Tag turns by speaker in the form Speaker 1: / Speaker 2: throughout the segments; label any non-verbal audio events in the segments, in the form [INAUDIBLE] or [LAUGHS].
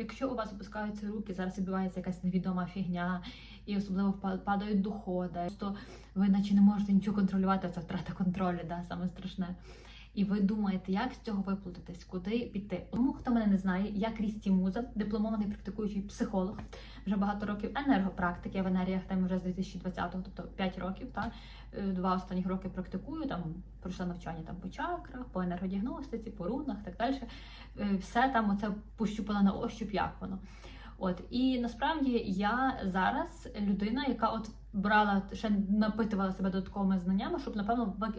Speaker 1: Якщо у вас опускаються руки, зараз відбувається якась невідома фігня, і особливо падають доходи, то ви наче не можете нічого контролювати, це втрата контролю, да, саме страшне. І ви думаєте, як з цього виплутатись, куди піти? Тому хто мене не знає, я Крісті Муза, дипломований практикуючий психолог, вже багато років енергопрактики, я в енергіях там вже з 2020-го, тобто 5 років. Та Е, два останніх роки практикую. Там пройшла навчання там по чакрах, по енергодіагностиці, по рунах, так далі. Е, Все там оце пощупала на ощуп, як воно. От і насправді я зараз людина, яка от брала ще напитувала себе додатковими знаннями, щоб напевно ви-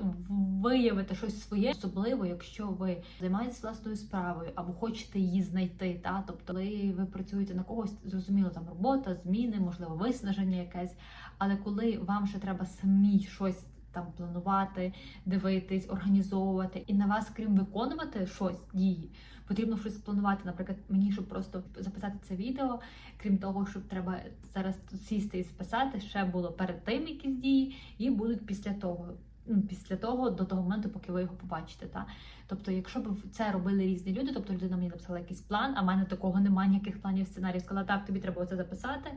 Speaker 1: виявити щось своє, особливо, якщо ви займаєтесь власною справою або хочете її знайти. Та тобто, коли ви працюєте на когось, зрозуміло, там робота, зміни, можливо, виснаження якесь. Але коли вам ще треба самі щось там планувати, дивитись, організовувати, і на вас, крім виконувати щось дії, потрібно щось спланувати. Наприклад, мені, щоб просто записати це відео, крім того, щоб треба зараз сісти і списати, ще було перед тим якісь дії, і будуть після того. Ну, Після того, до того моменту, поки ви його побачите. Та? Тобто, якщо б це робили різні люди, тобто людина мені написала якийсь план, а в мене такого немає ніяких планів сценаріїв, сказала, так, тобі треба оце записати.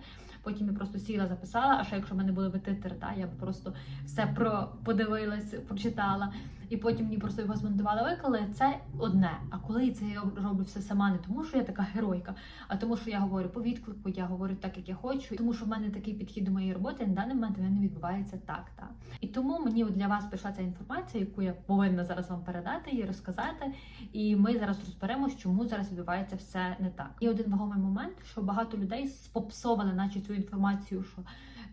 Speaker 1: Потім я просто сіла, записала. А ще якщо в мене були титри, та, я б просто все про подивилась, прочитала, і потім мені просто його змонтували, виклали. Це одне. А коли це я роблю все сама, не тому, що я така геройка, а тому, що я говорю по відклику, я говорю так, як я хочу, тому що в мене такий підхід до моєї роботи, на даний момент в мене відбувається так. Та. І тому мені от для вас прийшла ця інформація, яку я повинна зараз вам передати і розказати. І ми зараз розберемося, чому зараз відбувається все не так. І один вагомий момент, що багато людей спопсовали, наче цю інформацію, що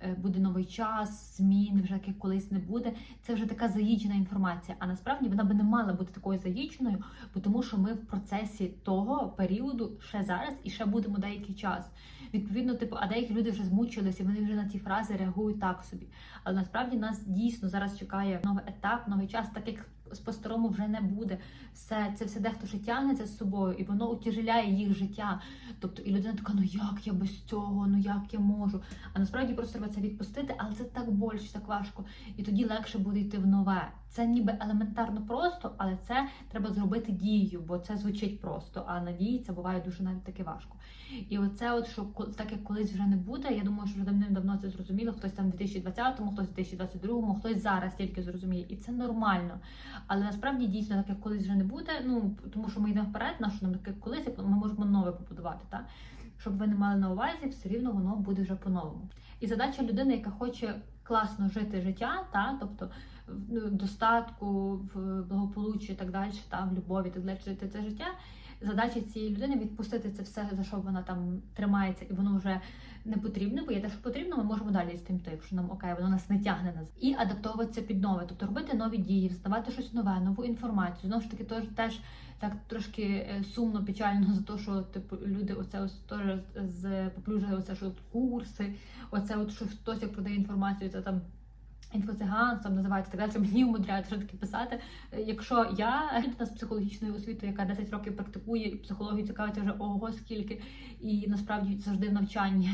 Speaker 1: е, буде новий час, зміни, вже яких колись не буде. Це вже така заїджена інформація. А насправді вона би не мала бути такою заїдженою, бо тому що ми в процесі того періоду ще зараз і ще будемо деякий час. Відповідно, типу, а деякі люди вже змучилися, вони вже на ті фрази реагують так собі. Але насправді нас дійсно зараз чекає новий етап, новий час, так як по-старому вже не буде. Все це все дехто ще тягнеться з собою, і воно утяжеляє їх життя. Тобто, і людина така, ну як я без цього, ну як я можу. А насправді просто треба це відпустити, але це так боляче, так важко. І тоді легше буде йти в нове. Це ніби елементарно просто, але це треба зробити дією, бо це звучить просто. А на дії це буває дуже навіть таки важко. І оце, от що так як колись вже не буде, я думаю, що вже давним-давно це зрозуміло. Хтось там в 2020-му, хтось в 2022-му, хтось зараз тільки зрозуміє, і це нормально. Але насправді дійсно, так як колись вже не буде. Ну тому що ми йдемо вперед, нашу нам таке колись, як ми можемо нове побудувати. Та? Щоб ви не мали на увазі, все рівно воно буде вже по-новому. І задача людини, яка хоче класно жити життя, та тобто в ну, достатку, в благополуччі і так далі, та в любові, так далі жити це життя. Задача цієї людини відпустити це все, за що вона там тримається, і воно вже не потрібне, бо є те, що потрібно, ми можемо далі з тим йти, якщо нам окей, воно нас не тягне назад. І адаптовуватися під нове, тобто робити нові дії, взнавати щось нове, нову інформацію. Знову ж таки, теж теж так трошки е, сумно, печально за те, що типу люди оце ось теж з поплюжили оце, що курси, оце от що хтось як продає інформацію, це там. Інфоциганство там називається так далі, мені умудряють все таки писати. Якщо я людина з психологічною освітою, яка 10 років практикує психологію цікавиться вже ого скільки, і насправді завжди в навчанні.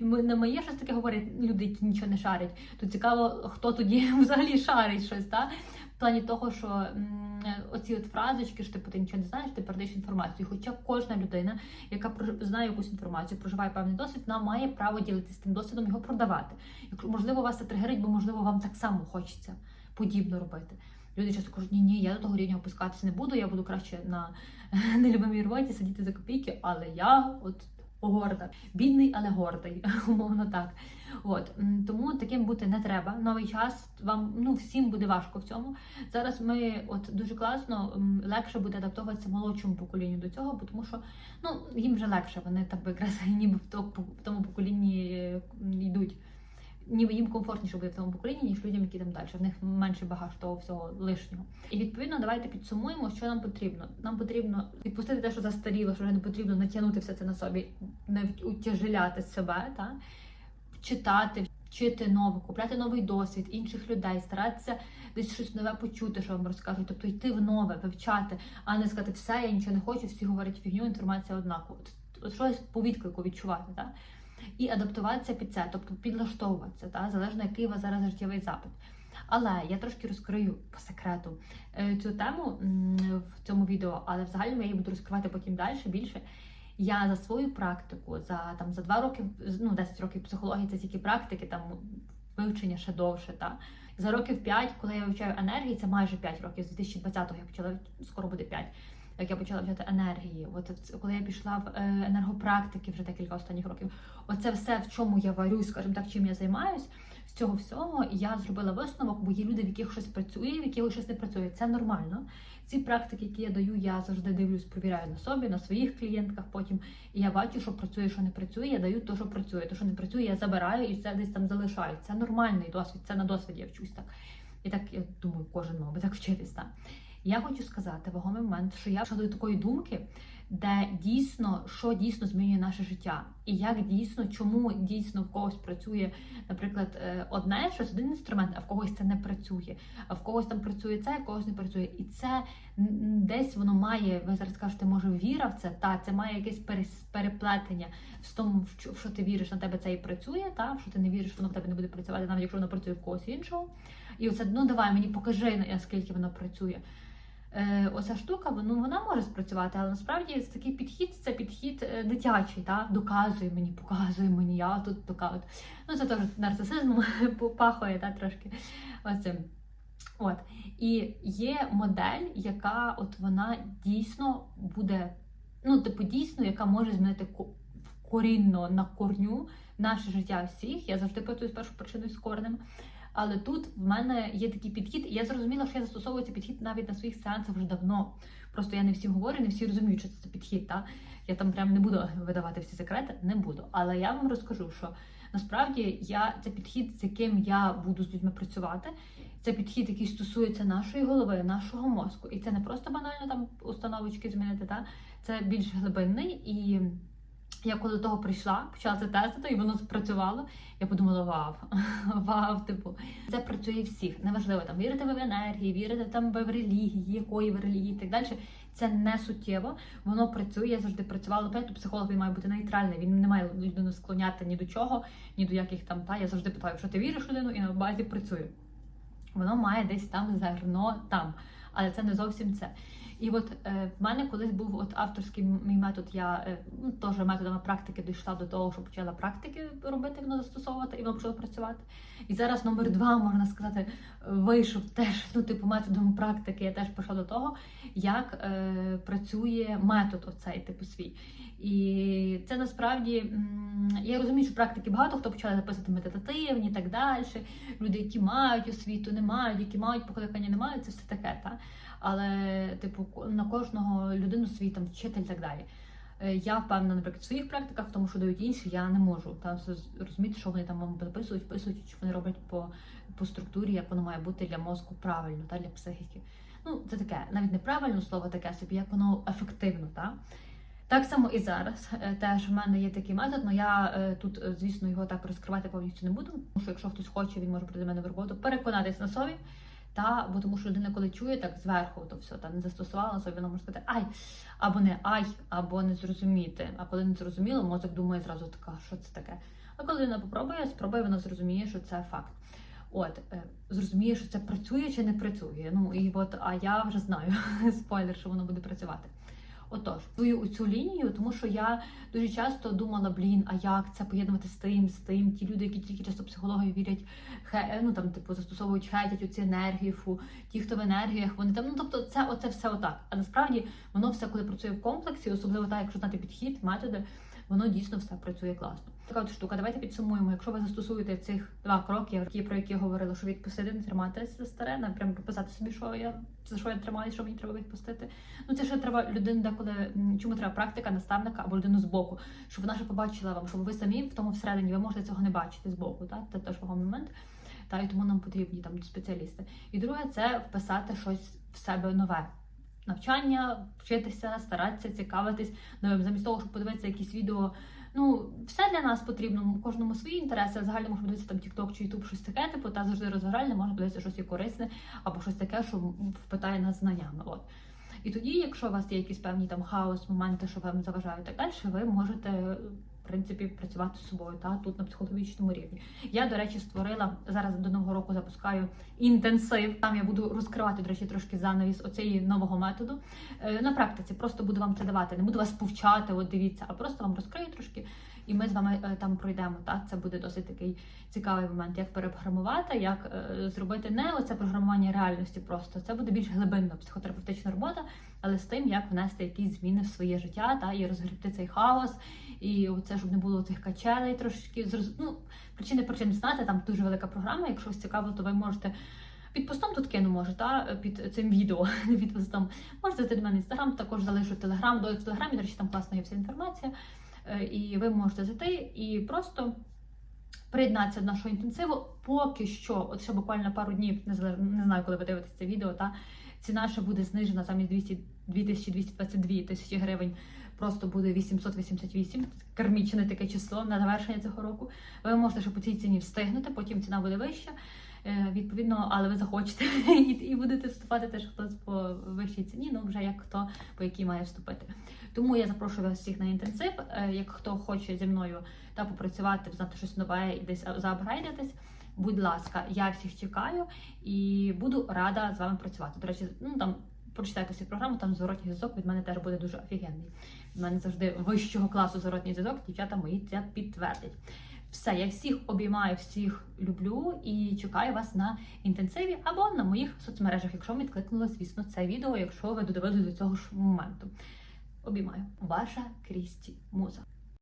Speaker 1: Ми не моє щось таке говорять люди, які нічого не шарять. То цікаво, хто тоді [LAUGHS] взагалі шарить щось, та? Плані того, що м, оці от фразочки, що типу ти нічого не знаєш, ти передаєш інформацію. Хоча кожна людина, яка знає якусь інформацію, проживає певний досвід, вона має право ділитися тим досвідом, його продавати. Якщо можливо вас це тригерить, бо можливо вам так само хочеться подібно робити. Люди часто кажуть, ні, ні, я до того рівня опускатися не буду, я буду краще на [LAUGHS] нелюбимій роботі сидіти за копійки, але я от горда. Бідний, але гордий, [LAUGHS] умовно так. От тому таким бути не треба. Новий час вам ну всім буде важко в цьому. Зараз ми от дуже класно легше буде адаптуватися молодшому поколінню до цього, бо тому що ну їм вже легше. Вони так би якраз [LAUGHS] ніби в тому поколінні е, йдуть. Ніби їм комфортніше буде в тому поколінні, ніж людям, які там далі. В них менше багаж того всього лишнього. І відповідно, давайте підсумуємо, що нам потрібно. Нам потрібно відпустити те, що застаріло, що вже не потрібно натягнути все це на собі, не утяжеляти себе, та? читати, вчити нове, купляти новий досвід інших людей, старатися десь щось нове почути, що вам розкажуть, тобто йти в нове, вивчати, а не сказати, все, я нічого не хочу, всі говорять фігню, інформація однакова. От, щось по відклику відчувати. Та? І адаптуватися під це, тобто підлаштовуватися, та? залежно який у вас зараз життєвий запит. Але я трошки розкрию по секрету е, цю тему в цьому відео, але взагалі я її буду розкривати потім далі більше. Я за свою практику, за там за два роки, ну 10 років психології, це тільки практики, там вивчення ще довше. Та за років 5, коли я вивчаю енергії, це майже 5 років. З 2020-го я почала скоро буде 5, як я почала вчати енергії. От коли я пішла в е, енергопрактики вже декілька останніх років. Оце все, в чому я варюсь, скажімо так, чим я займаюсь. З цього всього я зробила висновок, бо є люди, в яких щось працює, в яких щось не працює. Це нормально. Ці практики, які я даю, я завжди дивлюсь, провіряю на собі, на своїх клієнтках потім. І я бачу, що працює, що не працює. Я даю те, що працює. Те, що не працює, я забираю і це десь там залишаю. Це нормальний досвід, це на досвіді я вчусь так. І так я думаю, кожен мав би так вчитись. Так. Я хочу сказати вагомий момент, що я прийшла до такої думки, де дійсно що дійсно змінює наше життя, і як дійсно, чому дійсно в когось працює, наприклад, е, одне щось один інструмент, а в когось це не прачує, а в когось там працює це, а в когось не працює. І це десь воно має. Ви зараз кажете, може віра в це? Та це має якесь переплетення в тому, в що ти віриш, на тебе це і працює, та в що ти не віриш, воно в тебе не буде працювати, навіть якщо воно працює в когось іншого. І оце, ну давай мені покажи, наскільки воно працює. Е, оця штука, ну вона може спрацювати, але насправді такий підхід це підхід е, дитячий, та доказує мені, показує мені, я тут така от. Ну це теж нарцисизмом [LAUGHS] пахує, та трошки оцим. От. І є модель, яка от вона дійсно буде, ну, типу, дійсно, яка може змінити ко- корінно на корню наше життя всіх. Я завжди працюю з першою причиною з коренем. Але тут в мене є такий підхід, і я зрозуміла, що я застосовую цей підхід навіть на своїх сеансах вже давно. Просто я не всім говорю, не всі розуміють, що це підхід. Та? Я там прям не буду видавати всі секрети, не буду. Але я вам розкажу, що насправді я це підхід, з яким я буду з людьми працювати. Це підхід, який стосується нашої голови, нашого мозку. І це не просто банально там установочки змінити, та? це більш глибинний і. Я коли до того прийшла, почала це тестити, і воно спрацювало. Я подумала: вау, [LAUGHS] вау, типу, це працює всіх. Неважливо там вірите ви в енергії, вірите там ви в релігії, якої ви релігії і так далі. Це не суттєво. Воно працює. Я завжди працювала. П'ять психолог він має бути нейтральний. Він не має людину склоняти ні до чого, ні до яких там та. Я завжди питаю, що ти віриш в людину і на базі працює. Воно має десь там зерно там, але це не зовсім це. І от е, в мене колись був от авторський мій метод. Я е, ну, теж методами практики дійшла до того, що почала практики робити, воно застосовувати, і воно почало працювати. І зараз номер два, можна сказати, вийшов теж ну, типу методом практики. Я теж пішла до того, як е, працює метод оцей типу свій. І це насправді я розумію, що практики багато хто почали записувати медитативні і так далі. Люди, які мають освіту, не мають, які мають покликання, не мають, це все таке. Та? Але, типу, на кожного людину свій там вчитель і так далі. Е, Я впевнена, наприклад, в своїх практиках, в тому, що дають інші, я не можу там все з- розуміти, що вони там вам записують, вписують, що вони роблять по, по структурі, як воно має бути для мозку правильно, та, для психіки. Ну, це таке, навіть неправильно слово таке собі, як воно ефективно, та? Так само і зараз. Е, Теж в мене є такий метод, але я е, тут, звісно, його так розкривати повністю не буду. Тому що якщо хтось хоче, він може прийти мене в роботу, переконатись на собі. Та, бо тому що людина, коли чує так зверху, то все та не застосувала вона може сказати ай, або не ай, або не зрозуміти. А коли не зрозуміло, мозок думає зразу така, що це таке. А коли вона попробує, спробує, вона зрозуміє, що це факт. От, е, зрозуміє, що це працює чи не працює. Ну і от, а я вже знаю [LAUGHS] спойлер, що воно буде працювати. Отож, свою цю лінію, тому що я дуже часто думала, блін, а як це поєднувати з тим, з тим. Ті люди, які тільки часто психологи вірять, хе, ну там, типу, застосовують хетять оці енергії, фу, ті, хто в енергіях, вони там, ну тобто, це оце все отак. А насправді воно все, коли працює в комплексі, особливо так, якщо знати підхід, методи, воно дійсно все працює класно. Така от штука. Давайте підсумуємо. Якщо ви застосуєте цих два кроки, які про які я говорила, що відпустити, не триматися за старе, не прям прописати собі, що я за що я тримаюся, що мені треба відпустити. Ну це ще треба людину деколи чому треба практика, наставника або людину з боку, щоб вона ще побачила вам, щоб ви самі в тому всередині ви можете цього не бачити з боку. Так? Це теж вагомий момент. Та і тому нам потрібні там спеціалісти. І друге, це вписати щось в себе нове. Навчання, вчитися, старатися, цікавитись новим, замість того, щоб подивитися якісь відео. Ну, все для нас потрібно, кожному свої інтереси. Загально можна подивитися там TikTok чи YouTube, щось таке, типу, та завжди розважальне, можна подивитися щось і корисне, або щось таке, що впитає нас знаннями. От. І тоді, якщо у вас є якісь певні там хаос, моменти, що вам заважають так далі, ви можете принципі працювати з собою та тут на психологічному рівні. Я, до речі, створила зараз до нового року запускаю інтенсив. Там я буду розкривати, до речі, трошки занавіс оцеї нового методу. Е, На практиці просто буду вам це давати. Не буду вас повчати, от дивіться, а просто вам розкрию трошки, і ми з вами е, там пройдемо. Так, це буде досить такий цікавий момент, як перепрограмувати, як е, зробити не оце програмування реальності. Просто це буде більш глибинна психотерапевтична робота, але з тим, як внести якісь зміни в своє життя та і розгрібти цей хаос. І це щоб не було цих качелей зроз... ну, причини причин знати. Там дуже велика програма. Якщо вас цікаво, то ви можете. Під постом тут кину може, та під цим відео, [LAUGHS] не під постом. Можете зайти до мене інстаграм, також залишу телеграм. До в телеграмі, до речі, там класна є вся інформація. Е, І ви можете зайти і просто приєднатися до нашого інтенсиву. Поки що, от ще буквально пару днів, не знаю, коли ви дивитесь це відео, та ціна ще буде знижена замість 200, 2222 тисячі гривень. Просто буде 888, кармічне таке число на завершення цього року. Ви можете ще по цій ціні встигнути, потім ціна буде вища. Е, Відповідно, але ви захочете [LAUGHS] і, будете вступати теж хтось по вищій ціні, ну вже як хто по якій має вступити. Тому я запрошую вас всіх на інтенсив. Е, Як хто хоче зі мною та попрацювати, знати щось нове і десь заапгрейдитись, будь ласка, я всіх чекаю і буду рада з вами працювати. До речі, ну там прочитайте цю програму, там зворотній зв'язок від мене теж буде дуже офігенний. У мене завжди вищого класу зворотній зв'язок, дівчата мої це підтвердять. Все, я всіх обіймаю, всіх люблю і чекаю вас на інтенсиві або на моїх соцмережах, якщо вам відкликнуло, звісно, це відео, якщо ви додивились до цього ж моменту. Обіймаю. Ваша Крісті Муза.